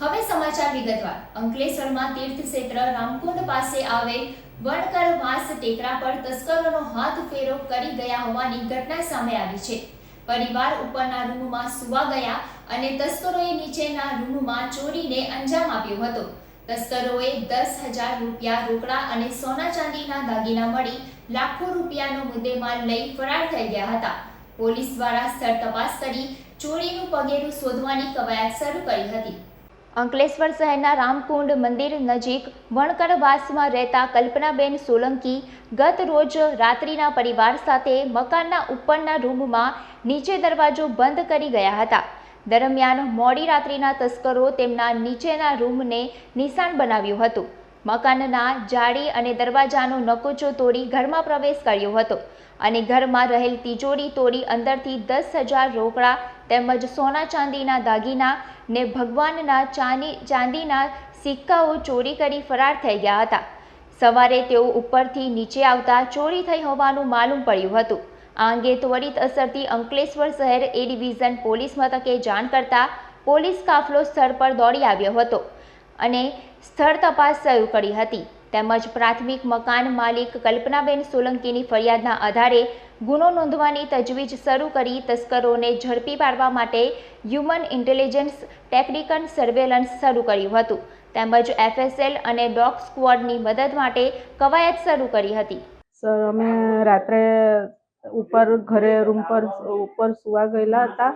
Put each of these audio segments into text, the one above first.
હવે સમાચાર વિગતવાર. અંકલેશ્વરમાં તીર્થ ક્ષેત્ર રામકુંડ પાસે આવેલ વણકર વાસ ટેકરા પર તસ્કરોનો હાથ ફેરો કરી ગયા હોવાની ઘટના સામે આવી છે. પરિવાર ઉપરના રૂમમાં સુવા ગયા અને તસ્કરોએ નીચેના રૂમમાં ચોરીને અંજામ આપ્યો હતો. તસ્કરોએ દસ હજાર રૂપિયા રોકડા અને સોના ચાંદીના દાગીના મળી લાખો રૂપિયાનો મુદ્દેમાલ લઈ ફરાર થઈ ગયા હતા. પોલીસ દ્વારા સ્થળ તપાસ કરી ચોરીનું પગેરું શોધવાની કવાયત શરૂ કરી હતી. અંકલેશ્વર શહેરના રામકુંડ મંદિર નજીક વણકરવાસમાં રહેતા કલ્પનાબેન સોલંકી ગત રોજ રાત્રિના પરિવાર સાથે મકાનના ઉપરના રૂમમાં નીચે દરવાજો બંધ કરી ગયા હતા. દરમિયાન મોડી રાત્રિના તસ્કરો તેમના નીચેના રૂમને નિશાન બનાવ્યું હતું. મકાનના જાળી અને દરવાજાનો નકોચો તોડી ઘરમાં પ્રવેશ કર્યો હતો અને ઘરમાં રહેલ તિજોરી તોડી અંદરથી દસ હજાર રોકડા તેમજ સોના ચાંદીના દાગીના ને ભગવાનના ચાંદી ચાંદીના સિક્કાઓ ચોરી કરી ફરાર થઈ ગયા હતા. સવારે તેઓ ઉપરથી નીચે આવતા ચોરી થઈ હોવાનું માલુમ પડ્યું હતું. આ અંગે ત્વરિત અસરથી અંકલેશ્વર શહેર એ ડિવિઝન પોલીસ મથકે જાણ કરતા પોલીસ કાફલો સ્થળ પર દોડી આવ્યો હતો અને સ્થળ તપાસ શરૂ કરી હતી. તેમજ પ્રાથમિક મકાન માલિક કલ્પનાબેન સોલંકીની ફરિયાદના આધારે ગુનો નોંધવાની તજવીજ શરૂ કરી તસ્કરોને ઝડપી પાડવા માટે હ્યુમન ઇન્ટેલિજન્સ ટેકનિકલ સર્વેલન્સ શરૂ કર્યું હતું. તેમજ એફએસએલ અને ડોગ સ્ક્વોડની મદદ માટે કવાયત શરૂ કરી હતી. સર, અમે રાત્રે ઉપર ઘરે રૂમ પર, ઉપર સુવા ગયેલા હતા.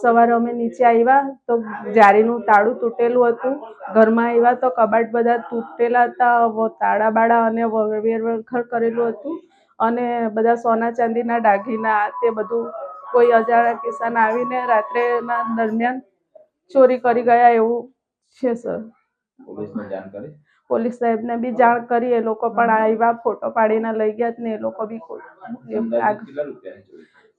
સવારે અમે નીચે આવ્યા તો જારીનું તાળું તૂટેલું હતું. ઘરમાં આવ્યા તો કબાટ બધા તૂટેલા હતા તાળા બાળા અને વેરવખર કરેલું હતું. અને બધા સોના ચાંદીના દાગીના, તે બધું કોઈ અજાણ્યા કિસાન આવીને રાત્રેના દરમિયાન ચોરી કરી ગયા એવું છે, સર. પોલીસને જાણ કરી? પોલીસ સાહેબને બી જાણ કરી એ લોકો પણ આવ્યા ફોટો પાડીને લઈ ગયા ને એ લોકો બી?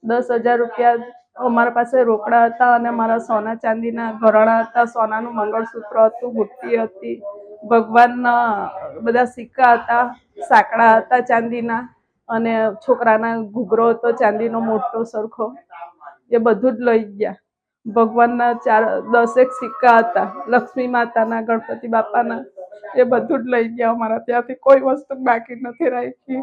દસ હજાર રૂપિયા અમારા પાસે રોકડા હતા અને મારા સોના ચાંદીના ઘરેણાં હતા. સોનાનું મંગળસૂત્ર હતું બુટ્ટી હતી ભગવાનના બધા સિક્કા હતા સાંકડા હતા ચાંદીના અને છોકરાના ઘૂઘરો હતો ચાંદીનો મોટો સરખો. એ બધું જ લઈ ગયા. ભગવાનના ચાર દસેક સિક્કા હતા લક્ષ્મી માતાના ગણપતિ બાપાના. એ બધું જ લઈ ગયા અમારા ત્યાંથી. કોઈ વસ્તુ બાકી નથી રાખી.